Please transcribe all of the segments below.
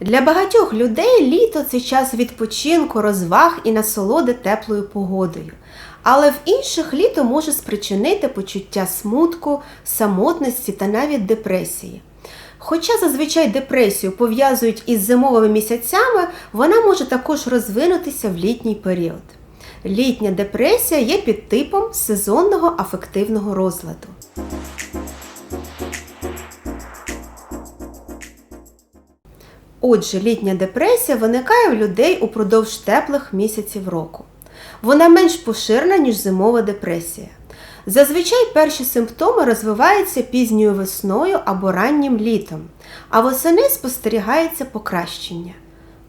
Для багатьох людей літо це час відпочинку, розваг і насолоди теплою погодою. Але в інших літо може спричинити почуття смутку, самотності та навіть депресії. Хоча зазвичай депресію пов'язують із зимовими місяцями, вона може також розвинутися в літній період. Літня депресія є підтипом сезонного афективного розладу. Отже, літня депресія виникає в людей упродовж теплих місяців року. Вона менш поширена, ніж зимова депресія. Зазвичай перші симптоми розвиваються пізньою весною або раннім літом, а восени спостерігається покращення.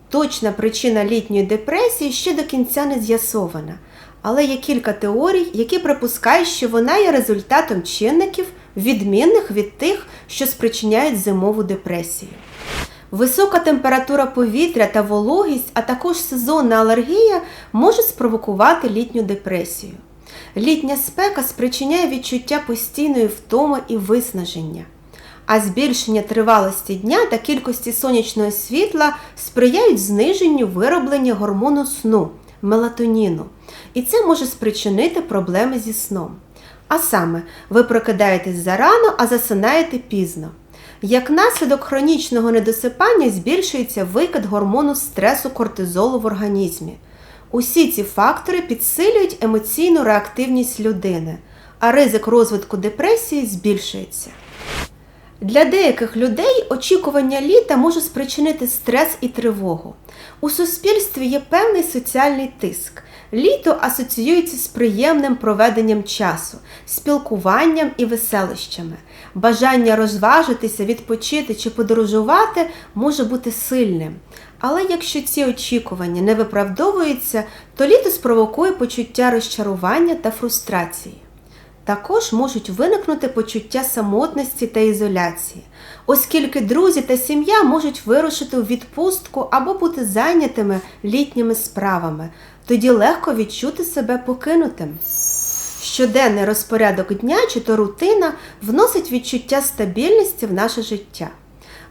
Точна причина літньої депресії ще до кінця не з'ясована, але є кілька теорій, які припускають, що вона є результатом чинників, відмінних від тих, що спричиняють зимову депресію. Висока температура повітря та вологість, а також сезонна алергія можуть спровокувати літню депресію. Літня спека спричиняє відчуття постійної втоми і виснаження, а збільшення тривалості дня та кількості сонячного світла сприяють зниженню вироблення гормону сну мелатоніну, і це може спричинити проблеми зі сном. А саме, ви прокидаєтесь зарано, а засинаєте пізно. Як наслідок хронічного недосипання збільшується викид гормону стресу кортизолу в організмі. Усі ці фактори підсилюють емоційну реактивність людини, а ризик розвитку депресії збільшується. Для деяких людей очікування літа може спричинити стрес і тривогу. У суспільстві є певний соціальний тиск. Літо асоціюється з приємним проведенням часу, спілкуванням і веселищами. Бажання розважитися, відпочити чи подорожувати може бути сильним. Але якщо ці очікування не виправдовуються, то літо спровокує почуття розчарування та фрустрації. Також можуть виникнути почуття самотності та ізоляції, оскільки друзі та сім'я можуть вирушити у відпустку або бути зайнятими літніми справами, тоді легко відчути себе покинутим. Щоденний розпорядок дня чи то рутина вносить відчуття стабільності в наше життя.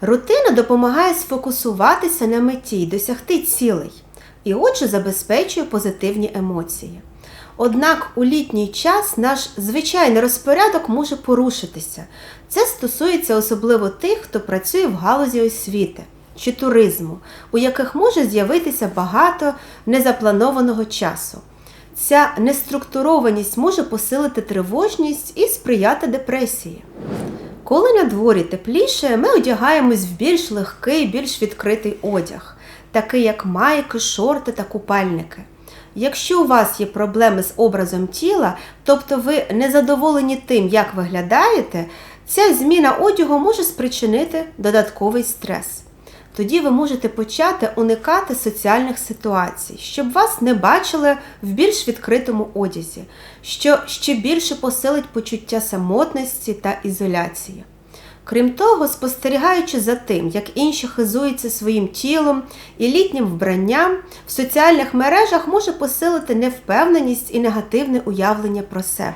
Рутина допомагає сфокусуватися на меті й досягти цілей, і отже забезпечує позитивні емоції. Однак у літній час наш звичайний розпорядок може порушитися. Це стосується особливо тих, хто працює в галузі освіти чи туризму, у яких може з'явитися багато незапланованого часу. Ця неструктурованість може посилити тривожність і сприяти депресії. Коли на дворі тепліше, ми одягаємось в більш легкий, більш відкритий одяг, такий як майки, шорти та купальники. Якщо у вас є проблеми з образом тіла, тобто ви не задоволені тим, як виглядаєте, ця зміна одягу може спричинити додатковий стрес. Тоді ви можете почати уникати соціальних ситуацій, щоб вас не бачили в більш відкритому одязі, що ще більше посилить почуття самотності та ізоляції. Крім того, спостерігаючи за тим, як інші хизуються своїм тілом і літнім вбранням, в соціальних мережах може посилити невпевненість і негативне уявлення про себе.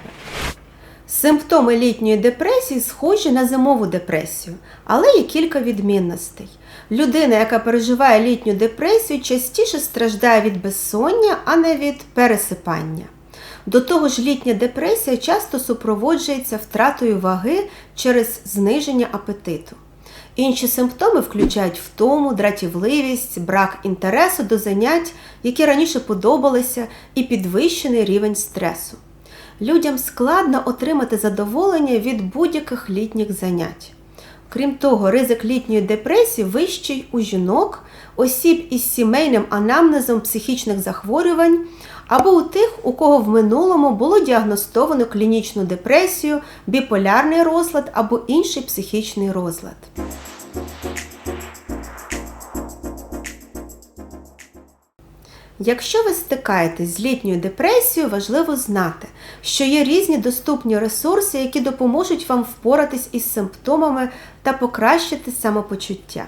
Симптоми літньої депресії схожі на зимову депресію, але є кілька відмінностей. Людина, яка переживає літню депресію, частіше страждає від безсоння, а не від пересипання. До того ж, літня депресія часто супроводжується втратою ваги через зниження апетиту. Інші симптоми включають втому, дратівливість, брак інтересу до занять, які раніше подобалися, і підвищений рівень стресу. Людям складно отримати задоволення від будь-яких літніх занять. Крім того, ризик літньої депресії вищий у жінок, осіб із сімейним анамнезом психічних захворювань або у тих, у кого в минулому було діагностовано клінічну депресію, біполярний розлад або інший психічний розлад. Якщо ви стикаєтесь з літньою депресією, важливо знати, що є різні доступні ресурси, які допоможуть вам впоратись із симптомами та покращити самопочуття.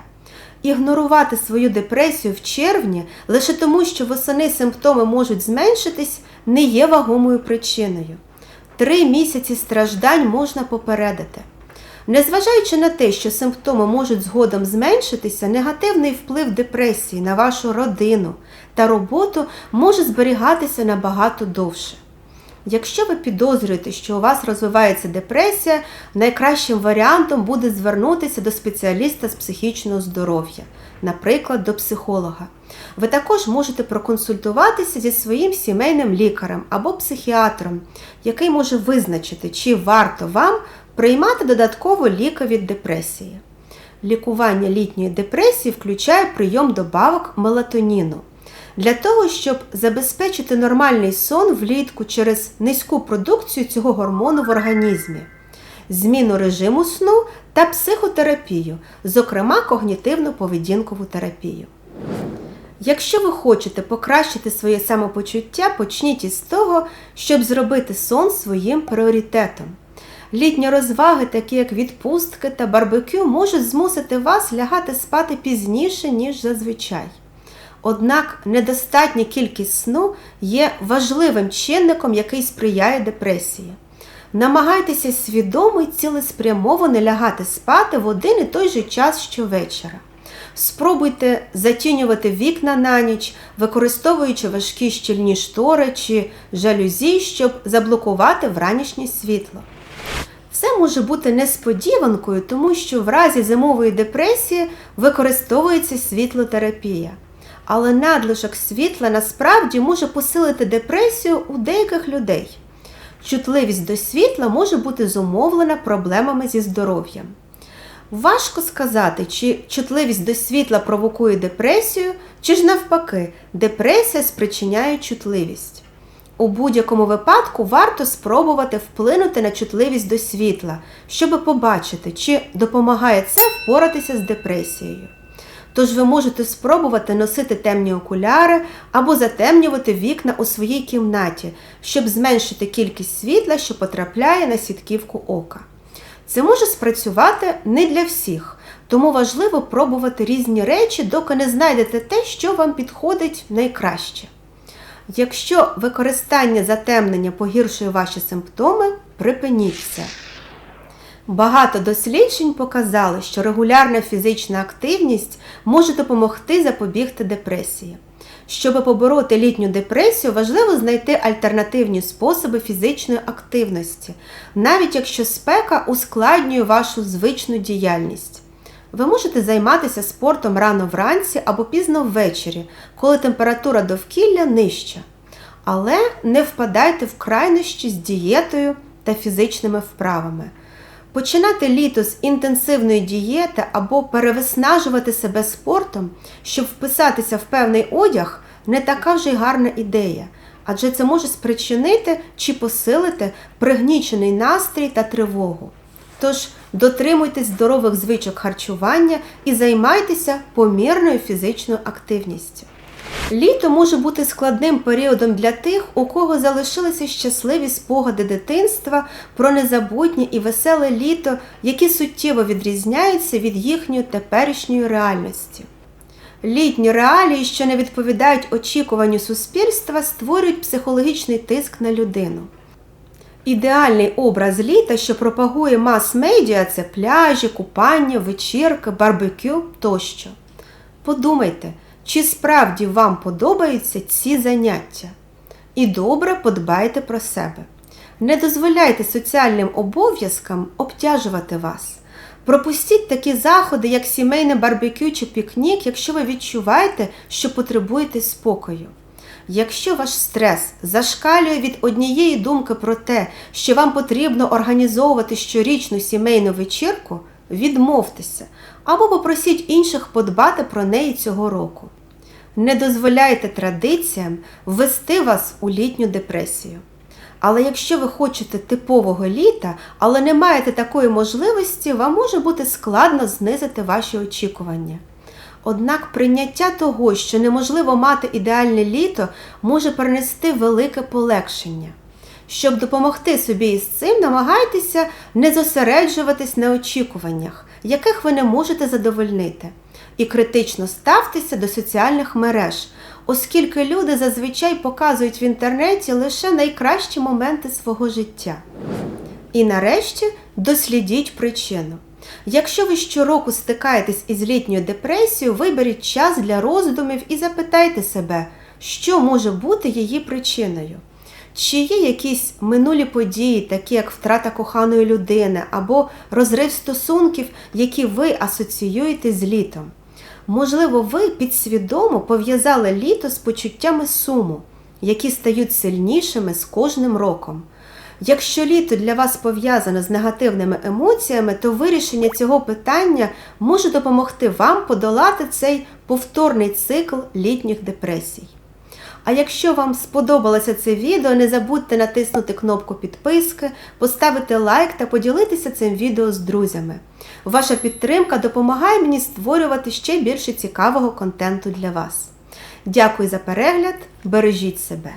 Ігнорувати свою депресію в червні лише тому, що восени симптоми можуть зменшитись, не є вагомою причиною. Три місяці страждань можна попередити. Незважаючи на те, що симптоми можуть згодом зменшитися, негативний вплив депресії на вашу родину та роботу може зберігатися набагато довше. Якщо ви підозрюєте, що у вас розвивається депресія, найкращим варіантом буде звернутися до спеціаліста з психічного здоров'я, наприклад, до психолога. Ви також можете проконсультуватися зі своїм сімейним лікарем або психіатром, який може визначити, чи варто вам приймати додатково ліки від депресії. Лікування літньої депресії включає прийом добавок мелатоніну. Для того, щоб забезпечити нормальний сон влітку через низьку продукцію цього гормону в організмі, зміну режиму сну та психотерапію, зокрема когнітивно-поведінкову терапію. Якщо ви хочете покращити своє самопочуття, почніть із того, щоб зробити сон своїм пріоритетом. Літні розваги, такі як відпустки та барбекю, можуть змусити вас лягати спати пізніше, ніж зазвичай. Однак недостатня кількість сну є важливим чинником, який сприяє депресії. Намагайтеся свідомо і цілеспрямовано лягати спати в один і той же час щовечора. Спробуйте затінювати вікна на ніч, використовуючи важкі щільні штори чи жалюзі, щоб заблокувати вранішнє світло. Це може бути несподіванкою, тому що в разі зимової депресії використовується світлотерапія. Але надлишок світла насправді може посилити депресію у деяких людей. Чутливість до світла може бути зумовлена проблемами зі здоров'ям. Важко сказати, чи чутливість до світла провокує депресію, чи ж навпаки, депресія спричиняє чутливість. У будь-якому випадку варто спробувати вплинути на чутливість до світла, щоб побачити, чи допомагає це впоратися з депресією. Тож ви можете спробувати носити темні окуляри або затемнювати вікна у своїй кімнаті, щоб зменшити кількість світла, що потрапляє на сітківку ока. Це може спрацювати не для всіх, тому важливо пробувати різні речі, доки не знайдете те, що вам підходить найкраще. Якщо використання затемнення погіршує ваші симптоми, припиніть це. Багато досліджень показали, що регулярна фізична активність може допомогти запобігти депресії. Щоб побороти літню депресію, важливо знайти альтернативні способи фізичної активності, навіть якщо спека ускладнює вашу звичну діяльність. Ви можете займатися спортом рано вранці або пізно ввечері, коли температура довкілля нижча. Але не впадайте в крайнощі з дієтою та фізичними вправами. Починати літо з інтенсивної дієти або перевиснажувати себе спортом, щоб вписатися в певний одяг, не така вже й гарна ідея, адже це може спричинити чи посилити пригнічений настрій та тривогу. Тож дотримуйтесь здорових звичок харчування і займайтеся помірною фізичною активністю. Літо може бути складним періодом для тих, у кого залишилися щасливі спогади дитинства про незабутнє і веселе літо, які суттєво відрізняються від їхньої теперішньої реальності. Літні реалії, що не відповідають очікуванню суспільства, створюють психологічний тиск на людину. Ідеальний образ літа, що пропагує мас-медіа, це пляжі, купання, вечірки, барбекю тощо. Подумайте, чи справді вам подобаються ці заняття? І добре подбайте про себе. Не дозволяйте соціальним обов'язкам обтяжувати вас. Пропустіть такі заходи, як сімейне барбекю чи пікнік, якщо ви відчуваєте, що потребуєте спокою. Якщо ваш стрес зашкалює від однієї думки про те, що вам потрібно організовувати щорічну сімейну вечірку, відмовтеся або попросіть інших подбати про неї цього року. Не дозволяйте традиціям ввести вас у літню депресію. Але якщо ви хочете типового літа, але не маєте такої можливості, вам може бути складно знизити ваші очікування. Однак прийняття того, що неможливо мати ідеальне літо, може принести велике полегшення. Щоб допомогти собі із цим, намагайтеся не зосереджуватись на очікуваннях, яких ви не можете задовольнити, і критично ставтеся до соціальних мереж, оскільки люди зазвичай показують в інтернеті лише найкращі моменти свого життя. І нарешті дослідіть причину. Якщо ви щороку стикаєтесь із літньою депресією, виберіть час для роздумів і запитайте себе, що може бути її причиною. Чи є якісь минулі події, такі як втрата коханої людини або розрив стосунків, які ви асоціюєте з літом? Можливо, ви підсвідомо пов'язали літо з почуттями суму, які стають сильнішими з кожним роком. Якщо літо для вас пов'язане з негативними емоціями, то вирішення цього питання може допомогти вам подолати цей повторний цикл літніх депресій. А якщо вам сподобалося це відео, не забудьте натиснути кнопку підписки, поставити лайк та поділитися цим відео з друзями. Ваша підтримка допомагає мені створювати ще більше цікавого контенту для вас. Дякую за перегляд, бережіть себе!